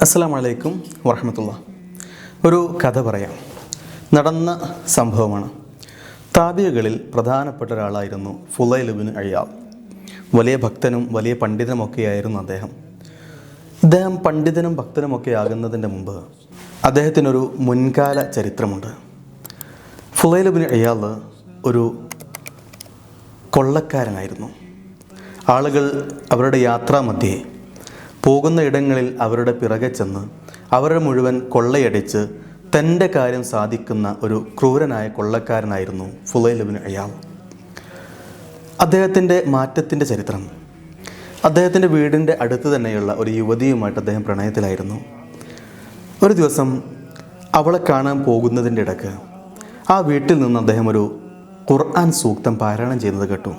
അസ്സാം വലൈക്കും വറഹമത്തുള്ള. ഒരു കഥ പറയാം. നടന്ന സംഭവമാണ്. താബിയകളിൽ പ്രധാനപ്പെട്ട ഒരാളായിരുന്നു ഫുലൈലുബിൻ അയ്യാൽ വലിയ ഭക്തനും വലിയ പണ്ഡിതനുമൊക്കെയായിരുന്നു അദ്ദേഹം. അദ്ദേഹം പണ്ഡിതനും ഭക്തനുമൊക്കെ ആകുന്നതിന്റെ മുമ്പ് അദ്ദേഹത്തിനൊരു മുൻകാല ചരിത്രമുണ്ട്. ഫുലൈലുബിൻ അയ്യാൽ ഒരു കൊള്ളക്കാരനായിരുന്നു. ആളുകൾ അവരുടെ യാത്രാമധ്യേ പോകുന്ന ഇടങ്ങളിൽ അവരുടെ പിറകെ ചെന്ന് അവരുടെ മുഴുവൻ കൊള്ളയടിച്ച് തന്റെ കാര്യം സാധിക്കുന്ന ഒരു ക്രൂരനായ കൊള്ളക്കാരനായിരുന്നു ഫുലൈലുബിൻ അയാൾ അദ്ദേഹത്തിന്റെ മാറ്റത്തിന്റെ ചരിത്രം. അദ്ദേഹത്തിന്റെ വീടിന്റെ അടുത്ത് തന്നെയുള്ള ഒരു യുവതിയുമായിട്ട് അദ്ദേഹം പ്രണയത്തിലായിരുന്നു. ഒരു ദിവസം അവളെ കാണാൻ പോകുന്നതിന്റെ ഇടയ്ക്ക് ആ വീട്ടിൽ നിന്ന് അദ്ദേഹം ഒരു ഖുർആൻ സൂക്തം പാരായണം ചെയ്യുന്നത് കേട്ടു.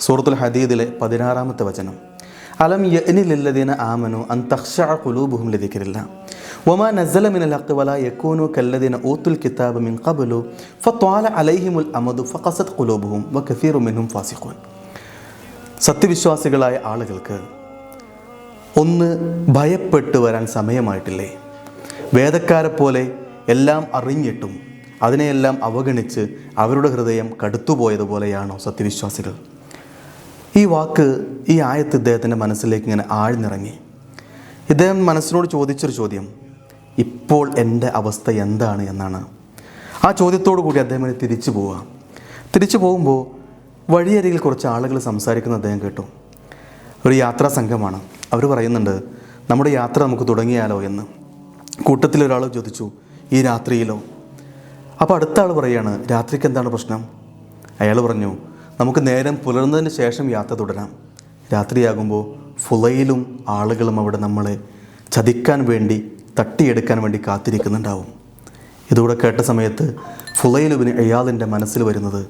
സൂറത്തുൽ ഹദീദിലെ പതിനാറാമത്തെ വചനം. അലം യഅനിലില്ലദീന ആമനു അൻ തഖ്ശഅ ഖുലൂബുഹും ലദിക്രില്ല വമാ നസല മിനൽ ഹഖ് വലാ യകൂനു കല്ലദീന ഊത്തുൽ കിതാബ മിൻ ഖബ്ലു ഫത്വാല അലൈഹിമുൽ അമദു ഫഖസത് ഖുലൂബുഹും വകസീറു മിൻഹും ഫാസിഖൂൻ സത്യവിശ്വാസികളായ ആളുകൾക്ക് ഒന്ന് ഭയപ്പെട്ടു വരാൻ സമയമായിട്ടില്ലേ? വേദക്കാരെ പോലെ എല്ലാം അറിഞ്ഞിട്ടും അതിനെയെല്ലാം അവഗണിച്ച് അവരുടെ ഹൃദയം കടുത്തുപോയതുപോലെയാണോ സത്യവിശ്വാസികൾ? ഈ വാക്ക് ഈ ആയത്ത് ഇദ്ദേഹത്തിന്റെ മനസ്സിലേക്ക് ഇങ്ങനെ ആഴ്ന്നിറങ്ങി. ഇദ്ദേഹം മനസ്സിനോട് ചോദിച്ചൊരു ചോദ്യം. ഇപ്പോൾ എന്റെ അവസ്ഥ എന്താണ് എന്നാണ്. ആ ചോദ്യത്തോടു കൂടി അദ്ദേഹം തിരിച്ചു പോവുക. തിരിച്ചു പോകുമ്പോൾ വഴിയരികിൽ കുറച്ച് ആളുകൾ സംസാരിക്കുന്ന അദ്ദേഹം കേട്ടു. ഒരു യാത്രാ സംഘമാണ്. അവർ പറയുന്നുണ്ട് നമ്മുടെ യാത്ര നമുക്ക് തുടങ്ങിയാലോ എന്ന്. കൂട്ടത്തിൽ ഒരാൾ ചോദിച്ചു ഈ രാത്രിയിലോ? അപ്പോൾ അടുത്ത ആൾ പറയുകയാണ് രാത്രിക്ക് എന്താണ് പ്രശ്നം? അയാൾ പറഞ്ഞു നമുക്ക് നേരം പുലർന്നതിന് ശേഷം യാത്ര തുടരാം. രാത്രിയാകുമ്പോൾ ഫുലയിലും ആളുകളും അവിടെ നമ്മളെ ചതിക്കാൻ വേണ്ടി തട്ടിയെടുക്കാൻ വേണ്ടി കാത്തിരിക്കുന്നുണ്ടാവും. ഇതുകൂടെ കേട്ട സമയത്ത് ഫുലയിലുവിന് അയാളിന്റെ മനസ്സിൽ വരുന്നത്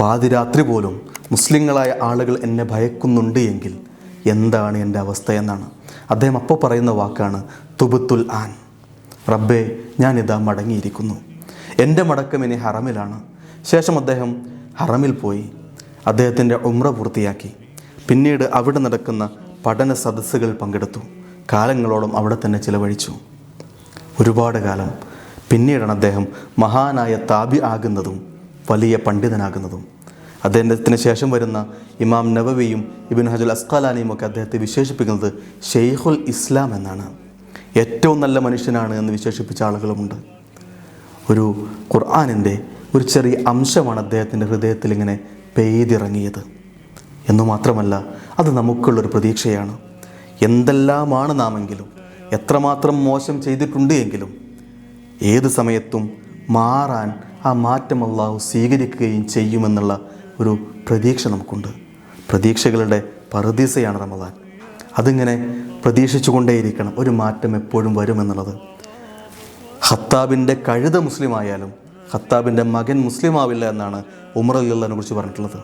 പാതിരാത്രി പോലും മുസ്ലിങ്ങളായ ആളുകൾ എന്നെ ഭയക്കുന്നുണ്ട് എങ്കിൽ എന്താണ് എന്റെ അവസ്ഥ എന്നാണ്. അദ്ദേഹം അപ്പോൾ പറയുന്ന വാക്കാണ് തുബുത്തുൽ ആൻ. റബ്ബേ ഞാനിതാ മടങ്ങിയിരിക്കുന്നു. എന്റെ മടക്കം ഇനി ഹറമിലാണ്. ശേഷം അദ്ദേഹം ഹറമിൽ പോയി അദ്ദേഹത്തിന്റെ ഉമ്ര പൂർത്തിയാക്കി. പിന്നീട് അവിടെ നടക്കുന്ന പഠന സദസ്സുകളിൽ പങ്കെടുത്തു. കാലങ്ങളോളം അവിടെ തന്നെ ചിലവഴിച്ചു. ഒരുപാട് കാലം. പിന്നീടാണ് അദ്ദേഹം മഹാനായ താബി ആകുന്നതും വലിയ പണ്ഡിതനാകുന്നതും. അദ്ദേഹത്തിന് ശേഷം വരുന്ന ഇമാം നബവിയും ഇബിൻ ഹജുൽ അസ്ഖലാനിയും ഒക്കെ അദ്ദേഹത്തെ വിശേഷിപ്പിക്കുന്നത് ഷെയ്ഖുൽ ഇസ്ലാം എന്നാണ്. ഏറ്റവും നല്ല മനുഷ്യനാണ് എന്ന് വിശേഷിപ്പിച്ച ആളുകളുമുണ്ട്. ഒരു ഖുർആാനിന്റെ ഒരു ചെറിയ അംശമാണ് അദ്ദേഹത്തിന്റെ ഹൃദയത്തിൽ ഇങ്ങനെ പെയ്തിറങ്ങിയത്. എന്നു മാത്രമല്ല അത് നമുക്കുള്ളൊരു പ്രതീക്ഷയാണ്. എന്തെല്ലാമാണ് നാമെങ്കിലും എത്രമാത്രം മോശം ചെയ്തിട്ടുണ്ട് എങ്കിലും ഏത് സമയത്തും മാറാൻ ആ മാറ്റം അള്ളാഹു സ്വീകരിക്കുകയും ചെയ്യുമെന്നുള്ള ഒരു പ്രതീക്ഷ നമുക്കുണ്ട്. പ്രതീക്ഷകളുടെ പറദീസയാണ് റമദാൻ. അതിങ്ങനെ പ്രതീക്ഷിച്ചുകൊണ്ടേയിരിക്കണം ഒരു മാറ്റം എപ്പോഴും വരുമെന്നുള്ളത്. ഹത്താബിന്റെ കഴുത മുസ്ലിം ആയാലും ഖത്താബിന്റെ മകൻ മുസ്ലിം ആവില്ല എന്നാണ് ഉമർ അല്ലിനെ കുറിച്ച് പറഞ്ഞിട്ടുള്ളത്.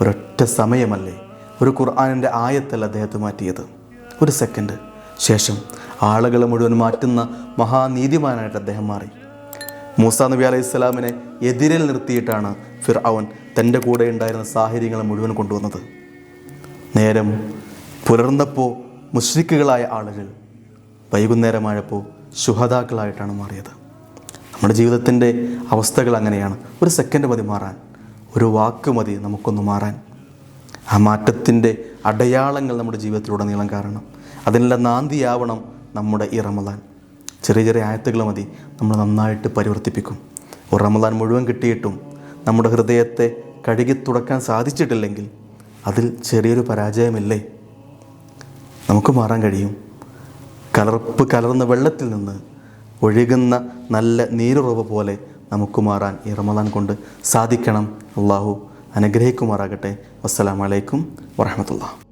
ഒരൊറ്റ സമയമല്ലേ ഒരു ഖുർആാനിന്റെ ആയത്തല്ല അദ്ദേഹത്തെ മാറ്റിയത്. ഒരു സെക്കൻഡ്. ശേഷം ആളുകളെ മുഴുവൻ മാറ്റുന്ന മഹാനീതിമാനായിട്ട് അദ്ദേഹം മാറി. മൂസ നബി അലൈഹി സ്വലാമിനെ എതിരിൽ നിർത്തിയിട്ടാണ് ഫിർ അവൻ തന്റെ കൂടെ ഉണ്ടായിരുന്ന സാഹചര്യങ്ങളെ മുഴുവൻ കൊണ്ടുവന്നത്. നേരം പുലർന്നപ്പോൾ മുഷ്രിക്കുകളായ ആളുകൾ വൈകുന്നേരമായപ്പോൾ ശുഹതാക്കളായിട്ടാണ് മാറിയത്. നമ്മുടെ ജീവിതത്തിന്റെ അവസ്ഥകൾ അങ്ങനെയാണ്. ഒരു സെക്കൻഡ് മതി മാറാൻ. ഒരു വാക്ക് മതി നമുക്കൊന്ന് മാറാൻ. ആ മാറ്റത്തിന്റെ അടയാളങ്ങൾ നമ്മുടെ ജീവിതത്തിലൂടെ ജീവിതത്തിലുടനീളം കാരണം. അതിനെല്ലാം നാന്തിയാവണം നമ്മുടെ ഈ റമദാൻ. ചെറിയ ചെറിയ ആയത്തുകൾ മതി. നമ്മൾ നന്നായിട്ട് പരിവർത്തിപ്പിക്കും. ഒരു റമദാൻ മുഴുവൻ കിട്ടിയിട്ടും നമ്മുടെ ഹൃദയത്തെ കഴുകി തുടക്കാൻ സാധിച്ചിട്ടില്ലെങ്കിൽ അതിൽ ചെറിയൊരു പരാജയമില്ലേ? നമുക്ക് മാറാൻ കഴിയും. കലർപ്പ് കലർന്ന വെള്ളത്തിൽ നിന്ന് ഒഴുകുന്ന നല്ല നീരുറവ് പോലെ നമുക്ക് മാറാൻ ഈ റമദാൻ കൊണ്ട് സാധിക്കണം. അള്ളാഹു അനുഗ്രഹിക്കുമാറാകട്ടെ. വസ്സലാമലൈക്കും വറഹമത്തുള്ള